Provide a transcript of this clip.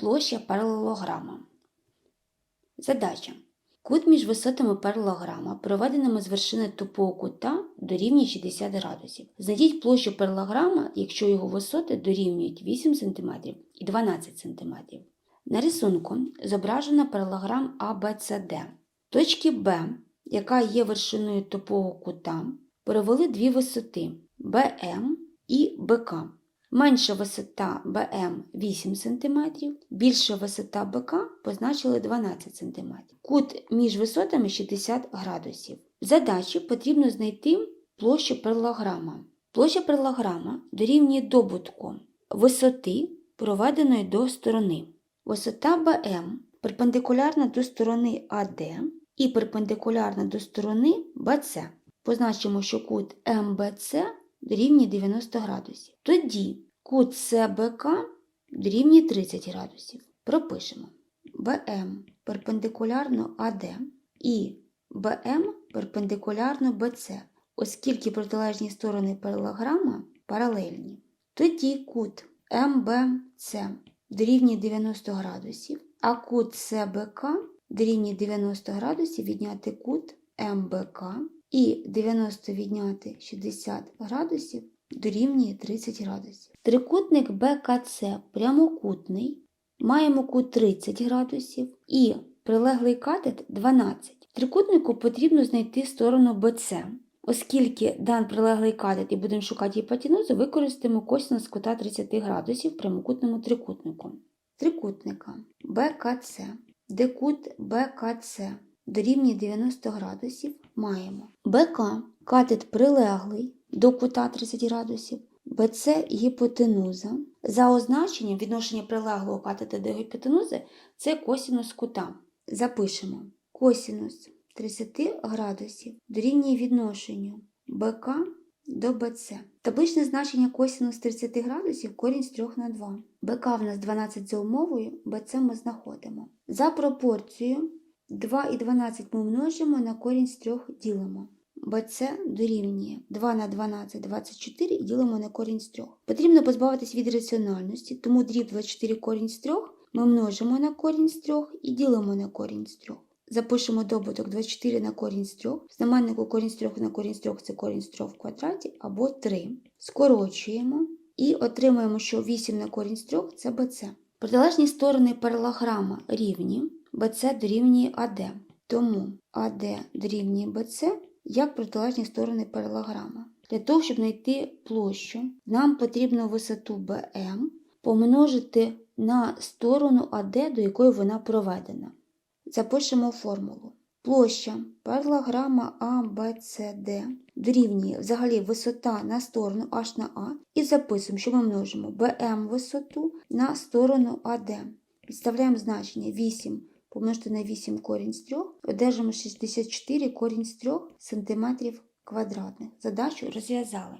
Площа паралелограма. Задача. Кут між висотами паралелограма, проведеними з вершини тупого кута, дорівнює 60 градусів. Знайдіть площу паралелограма, якщо його висоти дорівнюють 8 см і 12 см. На рисунку зображено паралелограм ABCD. Точки Б, яка є вершиною тупого кута, перевели дві висоти BM і БК. Менша висота БМ 8 см, більша висота БК позначили 12 см. Кут між висотами 60 градусів. Задачі потрібно знайти площу паралелограма. Площа паралелограма дорівнює добутку висоти, проведеної до сторони. Висота БМ перпендикулярна до сторони АД і перпендикулярна до сторони БЦ. Позначимо, що кут МБЦ дорівнює 90 градусів. Тоді кут СБК дорівнює 30 градусів. Пропишемо БМ перпендикулярно АД і БМ перпендикулярно БЦ, оскільки протилежні сторони паралелограма паралельні. Тоді кут МБЦ дорівнює 90 градусів, а кут СБК дорівнює 90 градусів відняти кут МБК і 90 відняти 60 градусів дорівнює 30 градусів. Трикутник БКЦ прямокутний, маємо кут 30 градусів і прилеглий катет 12. Трикутнику потрібно знайти сторону БЦ. Оскільки дан прилеглий катет і будемо шукати гіпотенузу, використаємо косинус кута 30 градусів прямокутному трикутнику. Трикутника БКЦ, де кут БКЦ дорівнює 90 градусів, маємо БК катет прилеглий до кута 30 градусів, БЦ гіпотенуза. За означенням відношення прилеглого катета до гіпотенузи це косинус кута. Запишемо косинус 30 градусів дорівнює відношенню БК до БЦ. Табличне значення косинус 30 градусів корінь з 3 на 2. БК в нас 12 за умовою, БЦ ми знаходимо. За пропорцією 2 і 12 ми множимо на корінь з 3 ділимо. БЦ дорівнює 2 на 12 24 і ділимо на корінь з 3. Потрібно позбавитись від раціональності, тому дріб 24 корінь з 3 ми множимо на корінь з 3 і ділимо на корінь з 3. Запишемо добуток 24 на корінь з 3. В знаменнику корінь з 3 на корінь з 3 це корінь з 3 в квадраті або 3. Скорочуємо і отримаємо, що 8 на корінь з 3 це БЦ. Протилежні сторони паралограма рівні, БЦ дорівнює АД. Тому АД дорівнює БЦ як протилежні сторони паралограма. Для того, щоб знайти площу, нам потрібно висоту БМ помножити на сторону АД, до якої вона проведена. Запишемо формулу. Площа паралограма ABCD дорівнює взагалі висота на сторону H на А і записуємо, що ми множимо BM висоту на сторону AD. Підставляємо значення 8 помножити на 8 корінь з 3, одержимо 64 корінь з 3 см квадратних. Задачу розв'язали.